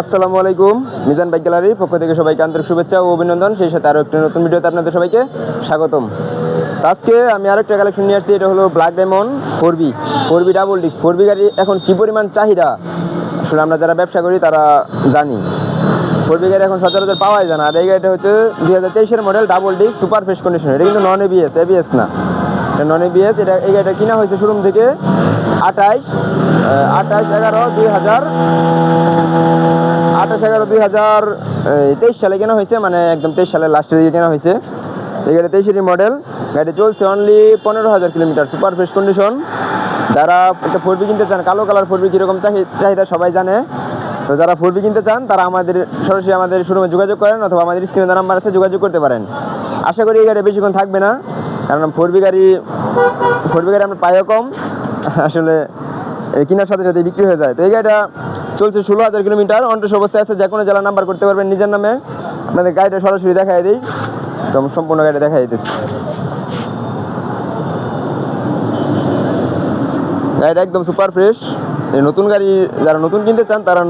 আসসালামু আলাইকুম, মিজান বাইক গ্যালারির পক্ষ থেকে সবাইকে আন্তরিক শুভেচ্ছা ও অভিনন্দন। সেই সাথে আরও একটি নতুন ভিডিওতে আপনাদের সবাইকে স্বাগতম। আজকে আমি আরেকটা কালেকশন নিয়ে আসছি, এটা হলো black diamond four B four B double disc four B গাড়ি এখন কী পরিমাণ চাহিদা? আসলে আমরা যারা ব্যবসা করি, তারা জানি। ফোর বি গাড়ি এখন সচরাচর পাওয়াই যায় না। আর এই গাড়িটা হচ্ছে দুই হাজার তেইশের model double disc super fresh condition এটা কিন্তু নন এবিএস এবিএস না। এটা নন এবিএস এটা এই গাড়িটা কিনা হয়েছে শোরুম থেকে আঠাইশ আঠাইশ এগারো দুই হাজার আঠাশ এগারো দুই হাজার তেইশ সালে কেনা হয়েছে মানে একদম তেইশ সালের লাস্টের দিকে কেনা হয়েছে। এই গাড়ি তেইশেরই মডেল গাড়ি চলছে অনলি পনেরো হাজার কিলোমিটার সুপার ফ্রেশ কন্ডিশন যারা একটা ফোর কিনতে চান, কালো কালার ফোর বি কীরকম চাহিদা সবাই জানে। তো যারা ফোর বি কিনতে চান, তারা আমাদের, সরাসরি আমাদের শোরুমে যোগাযোগ করেন অথবা আমাদের স্ক্রিনে নাম্বার আছে, যোগাযোগ করতে পারেন। আশা করি এই গাড়ি বেশিক্ষণ থাকবে না, কারণ ফোর বি গাড়ি ফোর বি গাড়ি আমরা পাইও কম। আসলে কেনার সাথে সাথে বিক্রি হয়ে যায়। তো এই গাড়িটা চলছে ষোলো হাজার কিলোমিটার অন্টস অবস্থায় আছে, যে কোনো জেলা নাম্বার করতে পারবেন নিজের নামে। আপনাদের গাড়িটা সরাসরি দেখাই দিই। তো সম্পূর্ণ গাড়িটা দেখাই দিতেছি। গাড়িটা একদম সুপার ফ্রেশ নতুন গাড়ি, যারা নতুন কিনতে চান, তারা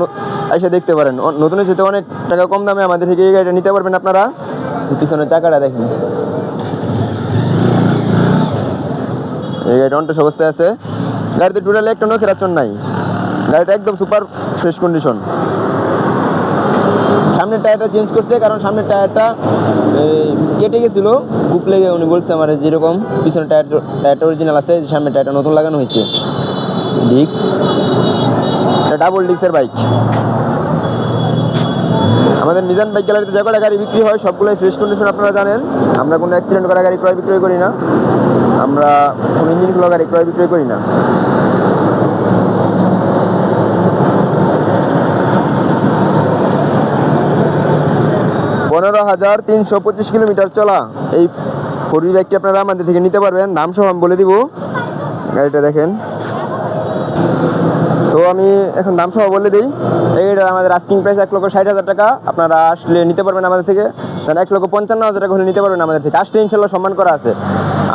এসে দেখতে পারেন। অ- নতুনের সাথে অনেক টাকা কম দামে আমাদের থেকে এই গাড়িটা নিতে পারবেন আপনারা। পিছনে চাকাটা দেখেন। এই গাড়িটা অন্টস অবস্থায় আছে। গাড়িতে টোটালি একটা নখেরাচন নাই। গাড়িটা একদম সুপার ফ্রেশ কন্ডিশন সামনের টায়ারটা চেঞ্জ করছে, কারণ সামনের টায়ারটা কেটে গেছিল। গুপ লেগে, উনি বলছে আমার যেরকম পিছনের টায়ার, টায়ারটা অরিজিনাল আছে, সামনের টায়ারটা নতুন লাগানো হয়েছে। ডিক্স এটা ডাবল ডিক্সের বাইক আমাদের মিজান বাইক গ্যালারিতে যা গাড়ি বিক্রি হয়, সবগুলোই ফ্রেশ কন্ডিশন আপনারা জানেন। আমরা কোনো অ্যাক্সিডেন্ট করা গাড়ি ক্রয় বিক্রয় করি না। আমরা কোনো ইঞ্জিন খোলা গাড়ি ক্রয় বিক্রয় করি না। পনেরো হাজার তিনশো পঁচিশ কিলোমিটার চলা। এই ফোর বাইকটি আপনারা আমাদের থেকে নিতে পারবেন। দাম সহ আমি বলে দিব। গাড়িটা দেখেন। তো আমি এখন দাম সহ বলে দিই। এইটা আমাদের আস্কিং প্রাইস এক লক্ষ ষাট হাজার টাকা। আপনারা আসলে নিতে পারবেন আমাদের থেকে। তাহলে এক লক্ষ পঞ্চান্ন হাজার টাকা হলে নিতে পারবেন আমাদের থেকে। আসলে ইনশাল্লাহ সম্মান করা আছে।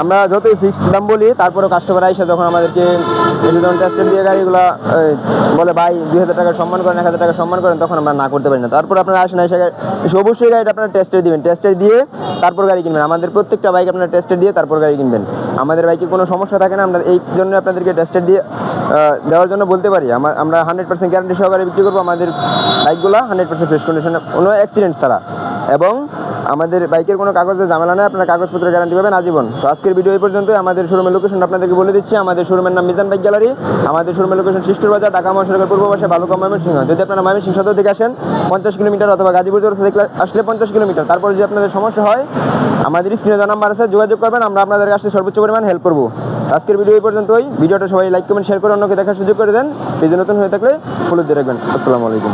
আমরা যতই ফিক্সড দাম বলি, তারপরেও কাস্টমার আইসে যখন আমাদেরকে এসে যখন টেস্টের দিয়ে গাড়িগুলো বলে, ভাই, দুই হাজার টাকা সম্মান করেন, এক হাজার টাকা সম্মান করেন, তখন আমরা না করতে পারি না। তারপর আপনারা আসেন, এসে এসে অবশ্যই গাড়িটা আপনারা টেস্টে দিবেন। টেস্টে দিয়ে তারপর গাড়ি কিনবেন। আমাদের প্রত্যেকটা বাইক আপনারা টেস্টে দিয়ে তারপর গাড়ি কিনবেন। আমাদের বাইকে কোনো সমস্যা থাকে না। আমরা এই জন্য আপনাদেরকে টেস্টে দিয়ে দেওয়ার জন্য বলতে পারি। আমা- আমরা হান্ড্রেড পার্সেন্ট গ্যারান্টি সহকারে বিক্রি করব আমাদের বাইকগুলো হান্ড্রেড পার্সেন্ট ফ্রেশ কন্ডিশনে কোনো অ্যাক্সিডেন্ট ছাড়া। এবং আমাদের বাইকের কোনো কাগজের ঝামেলা নেই, আপনারা কাগজপত্রের গ্যারান্টি পাবেন আজীবন। তো আজকের ভিডিও এই পর্যন্ত আমাদের শোরুমের লোকেশন আপনাদেরকে বলে দিচ্ছি। আমাদের শোরুমের নাম মিজান বাইক গ্যালারি। আমাদের শোরুমের লোকেশন শিষ্টর বাজার, ঢাকা মহাসড়কের পূর্ব পাশে বালুকা ময়মনসিংহ। যদি আপনারা ময়মনসিংহ সদর থেকে আসেন, পঞ্চাশ কিলোমিটার অথবা গাজীপুর জোর থেকে আসলে পঞ্চাশ কিলোমিটার। তারপর যদি আপনাদের সমস্যা হয়, আমাদের স্ক্রিনে দেওয়া নাম্বার আছে, যোগাযোগ করবেন, আমরা আপনাদের কাছে সর্বোচ্চ পরিমাণ হেল্প করব। আজকের ভিডিও এই পর্যন্তই। ভিডিওটা সবাই লাইক কমেন্ট শেয়ার করে অন্যকে দেখার সুযোগ করে দেন। পেজে নতুন হয়ে থাকলে ফলো দিয়ে রাখবেন। আসসালামু আলাইকুম।